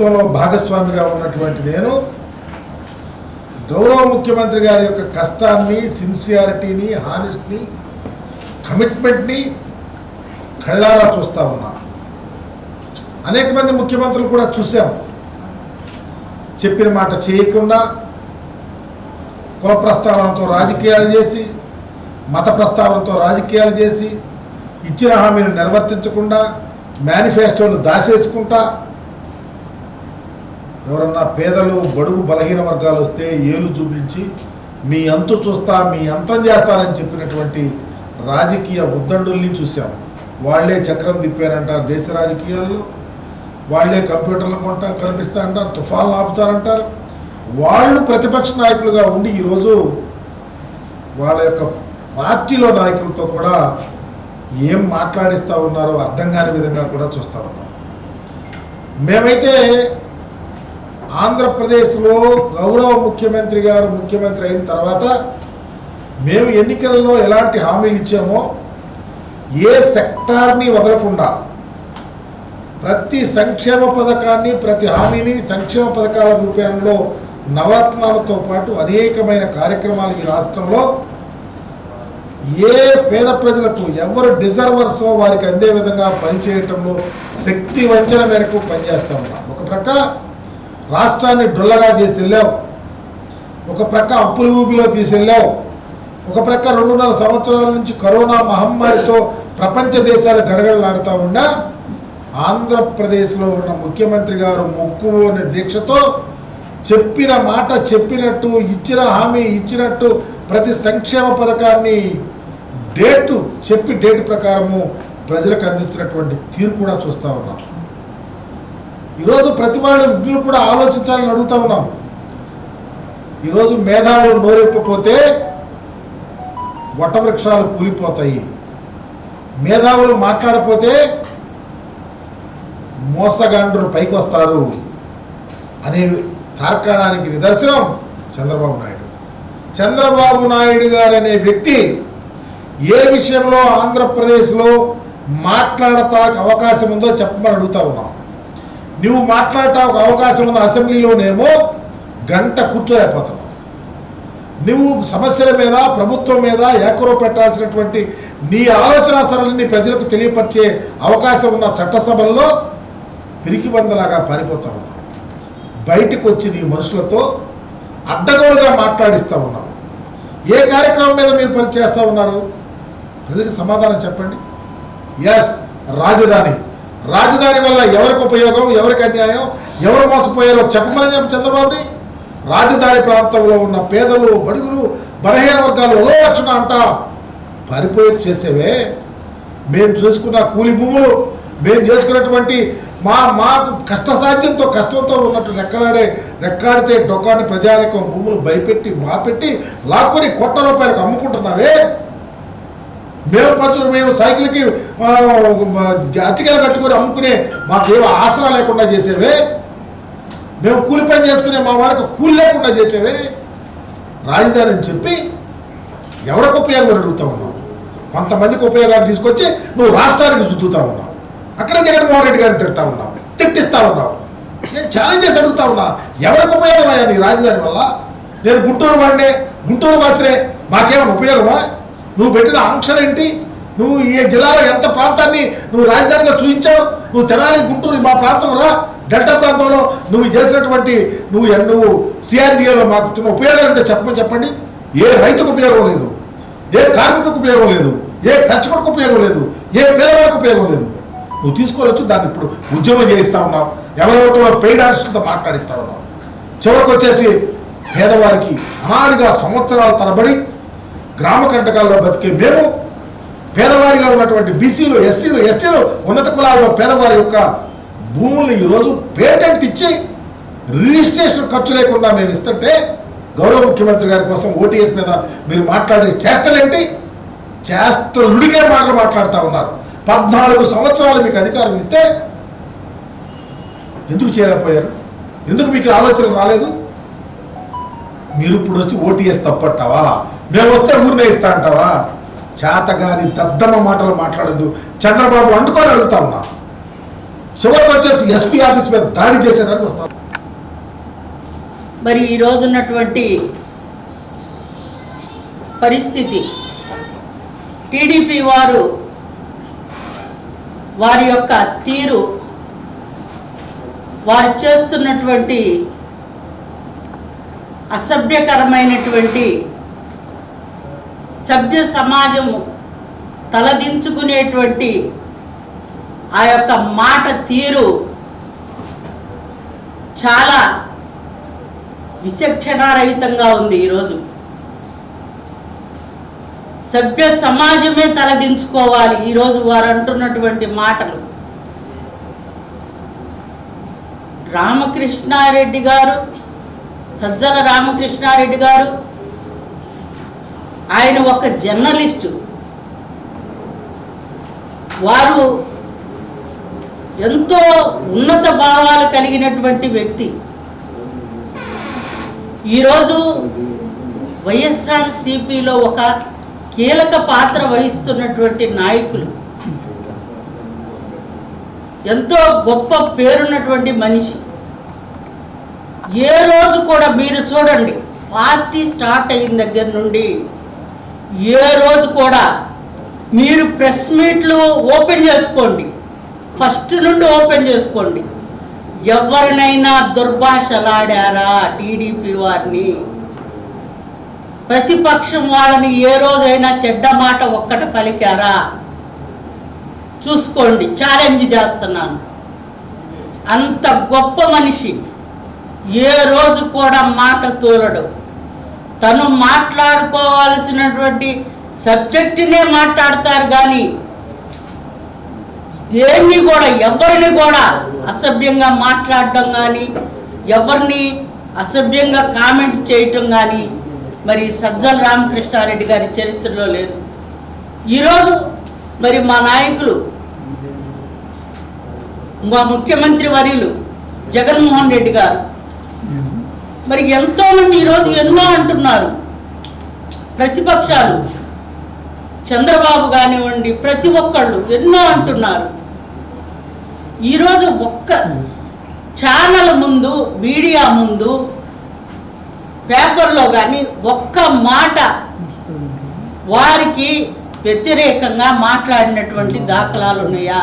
ప్రభుత్వంలో భాగస్వామిగా ఉన్నటువంటి నేను గౌరవ ముఖ్యమంత్రి గారి యొక్క కష్టాన్ని సిన్సియారిటీని హానెస్ట్ని కమిట్మెంట్ని కళ్ళారా చూస్తూ ఉన్నా. అనేక మంది ముఖ్యమంత్రులు కూడా చూసాం చెప్పిన మాట చేయకుండా కుల ప్రస్తావనతో రాజకీయాలు చేసి మత ప్రస్తావనతో రాజకీయాలు చేసి ఇచ్చిన హామీని నిర్వర్తించకుండా మేనిఫెస్టోలు దాసేసుకుంటా ఎవరన్నా పేదలు బడుగు బలహీన వర్గాలు వస్తే ఏలు చూపించి మీ అంతు చూస్తా మీ అంతం చేస్తానని చెప్పినటువంటి రాజకీయ ఉద్దండుల్ని చూసాం వాళ్ళే చక్రం తిప్పారంటారు దేశ రాజకీయాల్లో. వాళ్ళే కంప్యూటర్లు కొంట కనిపిస్తా అంటారు తుఫాన్లు ఆపుతారంటారు. వాళ్ళు ప్రతిపక్ష నాయకులుగా ఉండి ఈరోజు వాళ్ళ యొక్క పార్టీలో నాయకులతో కూడా ఏం మాట్లాడిస్తూ ఉన్నారో అర్థం కాని విధంగా కూడా చూస్తూ ఉన్నాం. మేమైతే ఆంధ్రప్రదేశ్లో గౌరవ ముఖ్యమంత్రి గారు ముఖ్యమంత్రి అయిన తర్వాత మేము ఎన్నికలలో ఎలాంటి హామీలు ఇచ్చామో ఏ సెక్టార్ని వదలకుండా ప్రతి సంక్షేమ పథకాన్ని ప్రతి హామీని సంక్షేమ పథకాల రూపంలో నవరత్నాలతో పాటు అనేకమైన కార్యక్రమాలు ఈ రాష్ట్రంలో ఏ పేద ప్రజలకు ఎవరు డిజర్వర్సో వారికి అందే విధంగా పనిచేయటంలో శక్తి వంచన మేరకు పనిచేస్తా ఉన్నాం. ఒక ప్రకారం రాష్ట్రాన్ని డొల్లగా చేసి వెళ్ళావు ఒక ప్రక్క అప్పుల ఊపిలో తీసెళ్ళావు. ఒక ప్రక్క రెండున్నర సంవత్సరాల నుంచి కరోనా మహమ్మారితో ప్రపంచ దేశాలు గడగడలాడుతూ ఉన్నా ఆంధ్రప్రదేశ్లో ఉన్న ముఖ్యమంత్రి గారు మొక్కు అనే దీక్షతో చెప్పిన మాట చెప్పినట్టు ఇచ్చిన హామీ ఇచ్చినట్టు ప్రతి సంక్షేమ పథకాన్ని డేటు చెప్పి డేట్ ప్రకారము ప్రజలకు అందిస్తున్నటువంటి తీరు కూడా చూస్తూ ఉన్నాం. ఈరోజు ప్రతి వాళ్ళ విజ్ఞులు కూడా ఆలోచించాలని అడుగుతా ఉన్నాం. ఈరోజు మేధావులు నోరెప్పపోతే వటవృక్షాలు కూలిపోతాయి. మేధావులు మాట్లాడపోతే మోసగాండ్రులు పైకి వస్తారు అనే తార్కాణానికి నిదర్శనం చంద్రబాబు నాయుడు. చంద్రబాబు నాయుడు గారు అనే వ్యక్తి ఏ విషయంలో ఆంధ్రప్రదేశ్లో మాట్లాడటానికి అవకాశం ఉందో చెప్పమని అడుగుతా ఉన్నాం. నువ్వు మాట్లాడటానికి అవకాశం ఉన్న అసెంబ్లీలోనేమో గంట కూర్చోలేకపోతున్నావు. నువ్వు సమస్యల మీద ప్రభుత్వం మీద ఏకరో పెట్టాల్సినటువంటి నీ ఆలోచన సరళిని ప్రజలకు తెలియపరిచే అవకాశం ఉన్న చట్టసభల్లో పిరికి బందలాగా పారిపోతా ఉన్నావు. బయటకు వచ్చి నీ మనుషులతో అడ్డగోలుగా మాట్లాడిస్తూ ఉన్నావు. ఏ కార్యక్రమం మీద మీరు పనిచేస్తూ ఉన్నారు? ప్రజలకు సమాధానం చెప్పండి. ఎస్ రాజధాని. రాజధాని వల్ల ఎవరికి ఉపయోగం ఎవరికి అన్యాయం ఎవరు మోసపోయారో చెప్పమని చెప్పి చంద్రబాబుని? రాజధాని ప్రాంతంలో ఉన్న పేదలు బడుగులు బలహీన వర్గాలు ఒలో లక్షణ అంట. పారిపోయి చేసేవే. మేము చేసుకున్న కూలి భూములు మేము చేసుకున్నటువంటి మా మాకు కష్టసాధ్యంతో కష్టంతో ఉన్నట్టు రెక్కలాడే రెక్కాడితే డొక్కాడి ప్రజానికం భూములు భయపెట్టి మాపెట్టి లాక్కొని కోట్ల రూపాయలకు అమ్ముకుంటున్నావే. మేము పచ్చు మేము సైకిల్కి ఆ, కట్టుకొని అమ్ముకునే మాకేమో ఆసరా లేకుండా చేసేవే? మేము కూలి పని చేసుకునే మా వాళ్ళకి కూలి లేకుండా చేసేవే? రాజధాని అని చెప్పి ఎవరికి ఉపయోగం అడుగుతా ఉన్నావు? కొంతమందికి ఉపయోగాలు తీసుకొచ్చి నువ్వు రాష్ట్రానికి చుద్దుతా ఉన్నావు. అక్కడ జగన్మోహన్ రెడ్డి గారిని తిడతా ఉన్నావు తిట్టిస్తా ఉన్నావు. నేను ఛాలెంజ్ చేసి అడుగుతా ఉన్నా ఎవరికి ఉపయోగం అయ్యా నీ రాజధాని వల్ల? నేను గుంటూరు వాడినే గుంటూరు మాత్రమే మాకేమైనా ఉపయోగమా? నువ్వు పెట్టిన ఆంక్షలు ఏంటి? నువ్వు ఈ జిల్లాలో ఎంత ప్రాంతాన్ని నువ్వు రాజధానిగా చూపించావు? నువ్వు తెనాలి గుంటూరు మా ప్రాంతం రా. డెల్టా ప్రాంతంలో నువ్వు చేసినటువంటి నువ్వు నువ్వు సిఆర్డిఏలో మాకు ఉపయోగాలు ఉంటే చెప్పమని చెప్పండి. ఏ రైతుకు ఉపయోగం లేదు. ఏ కార్మికులకు ఉపయోగం లేదు. ఏ కర్షకుడికి ఉపయోగం లేదు. ఏ పేదవాడికి ఉపయోగం లేదు. నువ్వు తీసుకోవచ్చు దాన్ని ఇప్పుడు ఉద్యమం చేయిస్తా ఉన్నావు. ఎవరెవరితో పెయిడ్ ఆర్టిస్టులతో మాట్లాడిస్తా ఉన్నావు. చివరికి వచ్చేసి పేదవారికి అనాదిగా సంవత్సరాల తరబడి గ్రామ కంటకాల్లో బతికే మేము పేదవారిగా ఉన్నటువంటి బీసీలు ఎస్సీలు ఎస్టీలు ఉన్నత కులాల్లో పేదవారి యొక్క భూముల్ని ఈరోజు పేటెంట్ ఇచ్చి రిజిస్ట్రేషన్ ఖర్చు లేకుండా మేము ఇస్తుంటే గౌరవ ముఖ్యమంత్రి గారి కోసం ఓటీఎస్ మీద మీరు మాట్లాడే చేష్టలేంటి? చేష్టలుడిగే మాటలు మాట్లాడుతూ ఉన్నారు. పద్నాలుగు సంవత్సరాలు మీకు అధికారం ఇస్తే ఎందుకు చేయలేకపోయారు? ఎందుకు మీకు ఆలోచన రాలేదు? మీరు ఇప్పుడు వచ్చి ఓటీఎస్ తప్పట్టావా? మేము వస్తే ఊరినే ఇస్తా అంటావా? చేతగాని దద్దమ్మ మాటలు మాట్లాడద్దు. చంద్రబాబు అంటుకొని అడుగుతా ఉన్నా. చివరికి వచ్చేసి ఎస్పీ ఆఫీస్ మీద దాడి చేసేదానికి వస్తాం. మరి ఈరోజు ఉన్నటువంటి పరిస్థితి. టీడీపీ వారు వారి యొక్క తీరు వారు చేస్తున్నటువంటి అసభ్యకరమైనటువంటి సభ్య సమాజము తలదించుకునేటువంటి ఆ యొక్క మాట తీరు చాలా విచక్షణారహితంగా ఉంది ఈరోజు. సభ్య సమాజమే తలదించుకోవాలి ఈరోజు వారు అంటున్నటువంటి మాటలు. రామకృష్ణారెడ్డి గారు సజ్జల రామకృష్ణారెడ్డి గారు ఆయన ఒక జర్నలిస్టు. వారు ఎంతో ఉన్నత భావాలు కలిగినటువంటి వ్యక్తి. ఈరోజు వైఎస్ఆర్ సిపిలో ఒక కీలక పాత్ర వహిస్తున్నటువంటి నాయకులు. ఎంతో గొప్ప పేరున్నటువంటి మనిషి. ఏ రోజు కూడా మీరు చూడండి పార్టీ స్టార్ట్ అయిన దగ్గర నుండి ఏ రోజు కూడా మీరు ప్రెస్ మీట్లు ఓపెన్ చేసుకోండి. ఫస్ట్ నుండి ఓపెన్ చేసుకోండి. ఎవరినైనా దుర్భాషలాడారా టీడీపీ వారిని? ప్రతిపక్షం వాళ్ళని ఏ రోజైనా చెడ్డ మాట ఒక్కట పలికారా? చూసుకోండి ఛాలెంజ్ చేస్తున్నాను. అంత గొప్ప మనిషి ఏ రోజు కూడా మాట తోలడు. తను మాట్లాడుకోవాల్సినటువంటి సబ్జెక్టునే మాట్లాడతారు కానీ దేన్ని కూడా ఎవరిని కూడా అసభ్యంగా మాట్లాడడం కానీ ఎవరిని అసభ్యంగా కామెంట్ చేయటం కానీ మరి సజ్జల రామకృష్ణారెడ్డి గారి చరిత్రలో లేదు. ఈరోజు మరి మా నాయకులు మా ముఖ్యమంత్రి వర్యులు జగన్మోహన్ రెడ్డి గారు మరి ఎంతోమంది ఈరోజు ఎన్నో అంటున్నారు? ప్రతిపక్షాలు. చంద్రబాబు కానివ్వండి ప్రతి ఒక్కళ్ళు ఎన్నో అంటున్నారు? ఈరోజు ఒక్క ఛానల్ ముందు మీడియా ముందు పేపర్లో కానీ ఒక్క మాట వారికి వ్యతిరేకంగా మాట్లాడినటువంటి దాఖలాలు ఉన్నాయా?